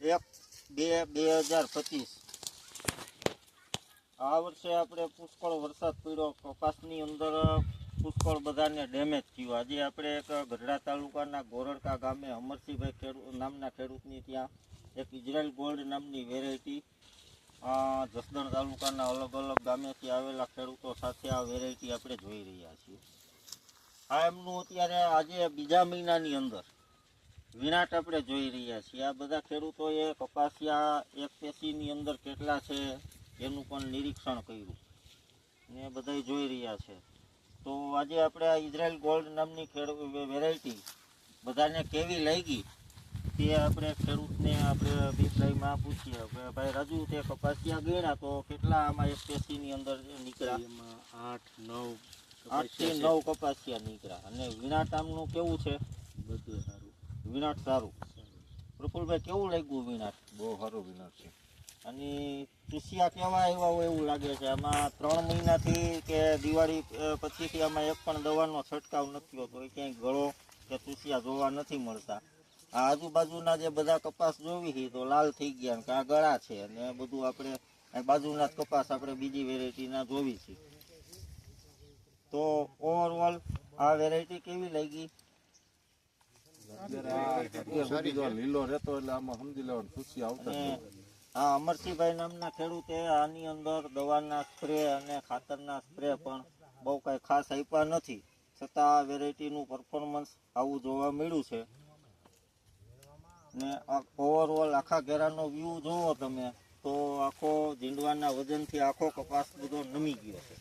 એક, બે બે હજાર પચીસ. આ વર્ષે આપણે પુષ્કળ વરસાદ પડ્યો. કપાસની અંદર પુષ્કળ બધાને ડેમેજ થયું. આજે આપણે એક ગઢડા તાલુકાના ગોરડકા ગામે અમરસિંહભાઈ ખેડૂત નામના ખેડૂતની ત્યાં એક ઇઝરાયલ ગોલ્ડ નામની વેરાયટી જસદણ તાલુકાના અલગ અલગ ગામેથી આવેલા ખેડૂતો સાથે આ વેરાયટી આપણે જોઈ રહ્યા છીએ. આ એમનું અત્યારે આજે બીજા મહિનાની અંદર વિનાટ આપણે જોઈ રહ્યા છીએ. આ બધા ખેડૂતોએ કપાસિયા એક પેશીની અંદર કેટલા છે એનું પણ નિરીક્ષણ કર્યું. ને બધા જોઈ રહ્યા છે. તો આજે આપણે આ ઇઝરાયલ ગોલ્ડ નામની ખેડ વેરાયટી બધાને કેવી લાગી તે આપણે ખેડૂતને આપણે અભિપ્રાયમાં પૂછીએ. ભાઈ રાજુ તે કપાસિયા ગણ્યા તો કેટલા આમાં એક પેશીની અંદર નીકળ્યા? એમાં આઠ નવ આઠથી નવ કપાસિયા નીકળ્યા. અને વિનાટામનું કેવું છે? બધું વિનાટ સારું. પ્રફુલભાઈ કેવું લાગ્યું વિનાટ બહુ સારું વિનાટ છે. અને ચૂસિયા કેવા એવા હોય એવું લાગે છે. આમાં ત્રણ મહિનાથી કે દિવાળી પછીથી આમાં એક પણ દવાનો છંટકાવ નથી હોતો એ ક્યાંય ગળો કે ચૂસિયા જોવા નથી મળતા. આ આજુબાજુના જે બધા કપાસ જોવી છે તો લાલ થઈ ગયા કે આ ગળા છે. અને બધું આપણે બાજુના જ કપાસ આપણે બીજી વેરાયટીના જોવી છે. તો ઓવરઓલ આ વેરાયટી કેવી લાગી અત્યારે આ અત્યાર સુધી જો રહેતો એટલે આમાં સમજી લેવાનું ખુશી આવતા. આ અમરસિંહભાઈ નામના ખેડૂતે આની અંદર દવાના સ્પ્રે અને ખાતરના સ્પ્રે પણ બહુ કાંઈ ખાસ આપ્યા નથી છતાં આ વેરાયટીનું પરફોર્મન્સ આવું જોવા મળ્યું છે ને ઓવરઓલ આખા ઘેરાનો વ્યૂ જોવો તમે, તો આખો ઝીંડવાના વજનથી આખો કપાસ બધો નમી ગયો છે